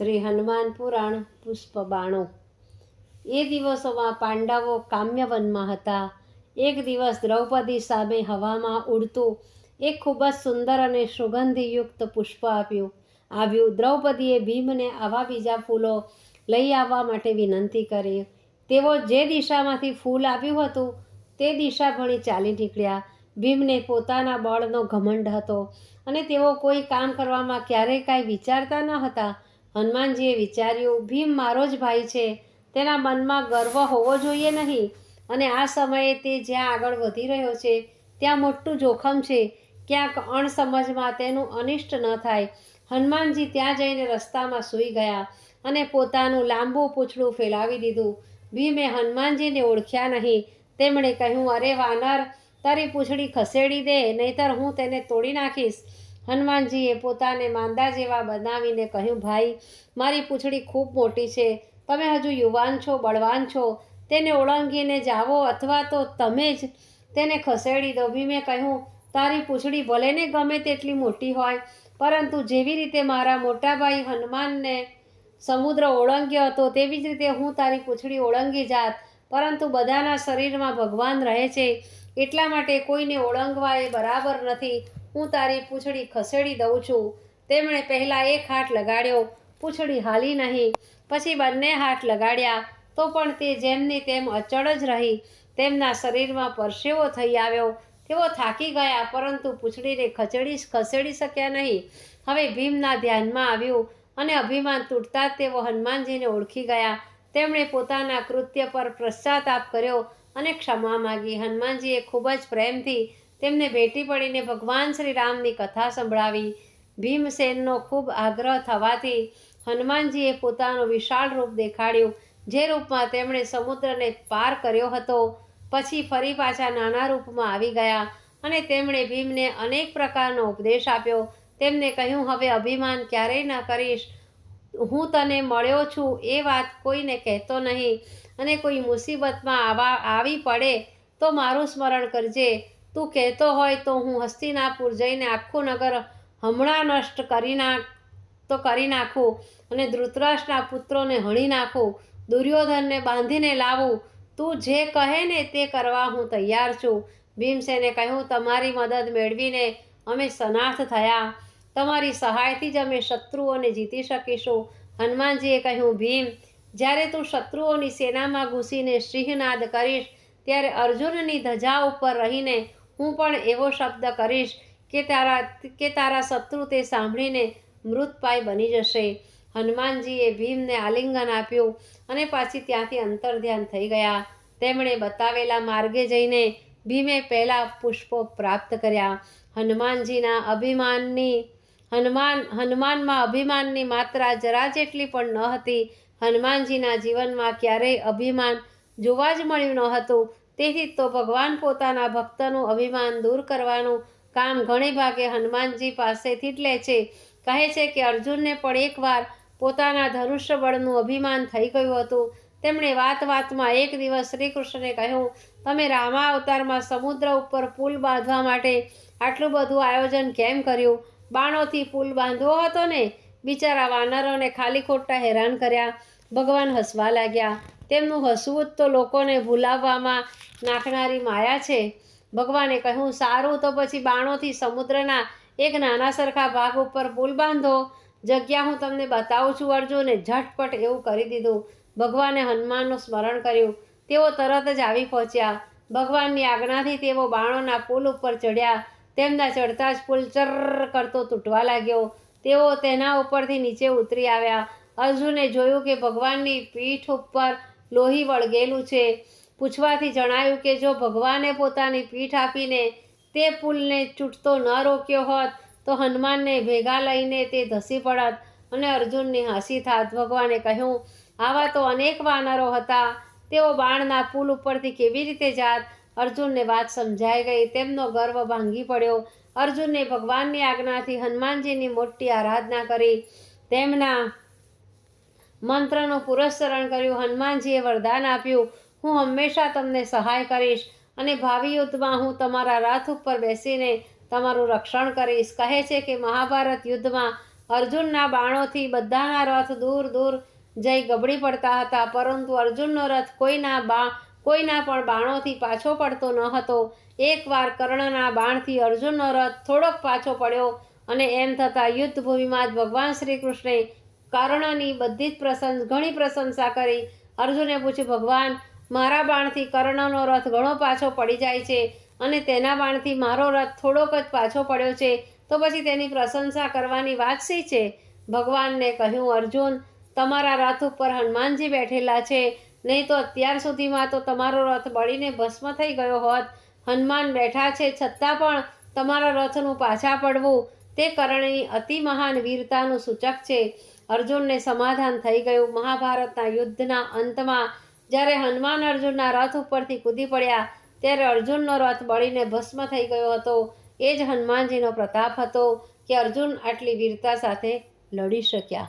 શ્રી હનુમાન પુરાણ પુષ્પ બાણું એ દિવસોમાં પાંડવો કામ્યવનમાં હતા. એક દિવસ દ્રૌપદી સામે હવામાં ઉડતું એક ખૂબ જ સુંદર અને સુગંધયુક્ત પુષ્પ આપ્યું આવ્યું. દ્રૌપદીએ ભીમને આવા બીજા ફૂલો લઈ આવવા માટે વિનંતી કરી. તેઓ જે દિશામાંથી ફૂલ આવ્યું હતું તે દિશા ભણી ચાલી નીકળ્યા. ભીમને પોતાના બળનો ઘમંડ હતો અને તેઓ કોઈ કામ કરવામાં ક્યારેય કાંઈ વિચારતા ન હતા. હનુમાનજીએ વિચાર્યું, ભીમ મારો જ ભાઈ છે. તેના મનમાં ગર્વ હોવો જોઈએ નહીં. અને આ સમયે તે જ્યાં આગળ વધી રહ્યો છે, ત્યાં મોટું જોખમ છે. ક્યાંક અણસમજમાં તેનું અનિષ્ટ ન થાય. હનુમાનજી ત્યાં જઈને રસ્તામાં સૂઈ ગયા અને પોતાનું લાંબુ પૂંછડું ફેલાવી દીધું. ભીમે હનુમાનજીને ઓળખ્યા નહીં. તેમણે કહ્યું, અરે વાનર, તારી પૂંછડી ખસેડી દે, નહીતર હું તેને તોડી નાખીશ. હનુમાનજીએ પોતાને માંદા જેવા બનાવીને કહ્યું, ભાઈ, મારી પૂંછડી ખૂબ મોટી છે. તમે હજુ યુવાન છો, બળવાન છો. તેને ઓળંગીને જાઓ અથવા તો તમે જ તેને ખસેડી દો. ભીમે કહ્યું, તારી પૂંછડી ભલે ને ગમે તેટલી મોટી હોય, પરંતુ જેવી રીતે મારા મોટાભાઈ હનુમાનને સમુદ્ર ઓળંગ્યો હતો, તેવી જ રીતે હું તારી પૂંછડી ઓળંગી જાત. પરંતુ બધાના શરીરમાં ભગવાન રહે છે. એટલા માટે કોઈને ઓળંગવા એ બરાબર નથી. હું તારી પૂંછડી ખસેડી દઉં છું. તેમણે પહેલાં એક હાથ લગાડ્યો, પૂંછડી હાલી નહીં. પછી બંને હાથ લગાડ્યા, તો પણ તે જેમની તેમ અચળ જ રહી. તેમના શરીરમાં પરસેવો થઈ આવ્યો. તેઓ થાકી ગયા, પરંતુ પૂંછડીને ખસેડી ખસેડી શક્યા નહીં. હવે ભીમના ધ્યાનમાં આવ્યું અને અભિમાન તૂટતા જ તેઓ હનુમાનજીને ઓળખી ગયા. તેમણે પોતાના કૃત્ય પર પશ્ચાતાપ કર્યો અને ક્ષમા માગી. હનુમાનજીએ ખૂબ જ પ્રેમથી તેમને ભેટી પડીને ભગવાન શ્રી રામની કથા સંભળાવી. ભીમસેનનો ખૂબ આગ્રહ થવાથી હનુમાનજીએ પોતાનું વિશાળ રૂપ દેખાડ્યું, જે રૂપમાં તેમણે સમુદ્રને પાર કર્યો હતો. પછી ફરી પાછા નાના રૂપમાં આવી ગયા અને તેમણે ભીમને અનેક પ્રકારનો ઉપદેશ આપ્યો. તેમને કહ્યું, હવે અભિમાન ક્યારેય ન કરીશ. હું તને મળ્યો છું, એ વાત કોઈને કહેતો નહીં. અને કોઈ મુસીબતમાં આવા આવી પડે તો મારું સ્મરણ કરજે. તું કહેતો હોય તો હું હસ્તિનાપુર જઈને આખું નગર હમણાં નષ્ટ કરી નાખ, તો કરી નાખું અને ધૃતરાષ્ટ્રના પુત્રોને હણી નાખું, દુર્યોધનને બાંધીને લાવું. તું જે કહે ને તે કરવા હું તૈયાર છું. ભીમસેને કહ્યું, તમારી મદદ મેળવીને અમે સનાથ થયા. તમારી સહાયથી જ અમે શત્રુઓને જીતી શકીશું. હનુમાનજીએ કહ્યું, ભીમ, જ્યારે તું શત્રુઓની સેનામાં ઘૂસીને સિંહનાદ કરીશ, ત્યારે અર્જુનની ધજા ઉપર રહીને હું પણ એવો શબ્દ કરીશ કે તારા કે તારા શત્રુ તે સાંભળીને મૃતપાય બની જશે. હનુમાનજીએ ભીમને આલિંગન આપ્યું અને પાછી ત્યાંથી અંતર્ધ્યાન થઈ ગયા. તેમણે બતાવેલા માર્ગે જઈને ભીમે પહેલાં પુષ્પો પ્રાપ્ત કર્યા. હનુમાનજીના અભિમાનની, હનુમાન, હનુમાનમાં અભિમાનની માત્રા જરા જેટલી પણ ન હતી. હનુમાનજીના જીવનમાં ક્યારેય અભિમાન જોવા જ મળ્યું ન હતું. તેથી તો ભગવાન પોતાના ભક્તનું અભિમાન દૂર કરવાનું કામ ઘણી ભાગે હનુમાનજી પાસેથી જ લે છે. કહે છે કે અર્જુનને પણ એકવાર પોતાના ધનુષ્ય બળનું અભિમાન થઈ ગયું હતું. તેમણે વાત વાતમાં એક દિવસ શ્રી કૃષ્ણને કહ્યું, તમે રામા અવતારમાં સમુદ્ર ઉપર પુલ બાંધવા માટે આટલું બધું આયોજન કેમ કર્યું? બાણોથી પુલ બાંધવો હતો ને? બિચારા વાનરોને ખાલી ખોટા હેરાન કર્યા. ભગવાન હસવા લાગ્યા. તેમનું હસવું જ તો લોકોને ભૂલાવવામાં નાખનારી માયા છે. ભગવાને કહ્યું, સારું તો પછી બાણોથી સમુદ્રના એક નાના સરખા ભાગ ઉપર પુલ બાંધો. જગ્યા હું તમને બતાવું છું, અર્જુને ઝટપટ એવું કરી દીધું. ભગવાને હનુમાનનું સ્મરણ કર્યું. તેઓ તરત જ આવી પહોંચ્યા. ભગવાનની આજ્ઞાથી તેઓ બાણોના પુલ ઉપર ચડ્યા તેમના ચડતા જ પુલ ચર્ર કરતો તૂટવા લાગ્યો. તેઓ તેના ઉપરથી નીચે ઉતરી આવ્યા. અર્જુને જોયું કે ભગવાનની પીઠ ઉપર લોહી વળગેલું છે. પૂછવાથી જણાયું કે જો ભગવાને પોતાની પીઠ આપીને તે પુલને ચૂંટતો ન રોક્યો હોત, તો હનુમાનને ભેગા લઈને તે ધસી પડત અને અર્જુનની હસી થાત. ભગવાને કહ્યું, આવા તો અનેક વાનરો હતા. તેઓ બાણના પુલ ઉપરથી કેવી રીતે જાત? અર્જુનને વાત સમજાઈ ગઈ. તેમનો ગર્વ ભાંગી પડ્યો. અર્જુનને ભગવાનની આજ્ઞાથી હનુમાનજીની મોટી આરાધના કરી. તેમના મંત્રનું પુરસ્કરણ કર્યું, હનુમાનજીએ વરદાન આપ્યું. હું હંમેશા તમને સહાય કરીશ અને ભાવિ યુદ્ધમાં હું તમારા રથ ઉપર બેસીને તમારું રક્ષણ કરીશ. કહે છે કે મહાભારત યુદ્ધમાં અર્જુનના બાણોથી બધાના રથ દૂર દૂર જઈ ગબડી પડતા હતા, પરંતુ અર્જુનનો રથ કોઈના બા, કોઈના પણ બાણોથી પાછો પડતો ન હતો. એકવાર કર્ણના બાણથી અર્જુનનો રથ થોડોક પાછો પડ્યો અને એમ થતાં યુદ્ધભૂમિમાં જ ભગવાન શ્રી કૃષ્ણે કર્ણની બધી જ પ્રશંસ ઘણી પ્રશંસા કરી. અર્જુને પૂછ્યું, ભગવાન, મારા બાણથી કર્ણનો રથ ઘણો પાછો પડી જાય છે અને તેના બાણથી મારો રથ થોડોક જ પાછો પડ્યો છે, તો પછી તેની પ્રશંસા કરવાની વાત શી છે? ભગવાનને કહ્યું, અર્જુન, તમારા રથ ઉપર હનુમાનજી બેઠેલા છે. નહીં તો અત્યાર સુધીમાં તો તમારો રથ બળીને ભસ્મ થઈ ગયો હોત. હનુમાન બેઠા છે, છતાં પણ તમારા રથનું પાછા પડવું તે કરણની અતિ મહાન વીરતાનું સૂચક છે. અર્જુનને સમાધાન થઈ ગયું. મહાભારતના યુદ્ધના અંતમાં જ્યારે હનુમાન અર્જુનના રથ ઉપરથી કૂદી પડ્યા, ત્યારે અર્જુનનો રથ બળીને ભસ્મ થઈ ગયો હતો. એ જ હનુમાનજીનો પ્રતાપ હતો કે અર્જુન આટલી વીરતા સાથે લડી શક્યા.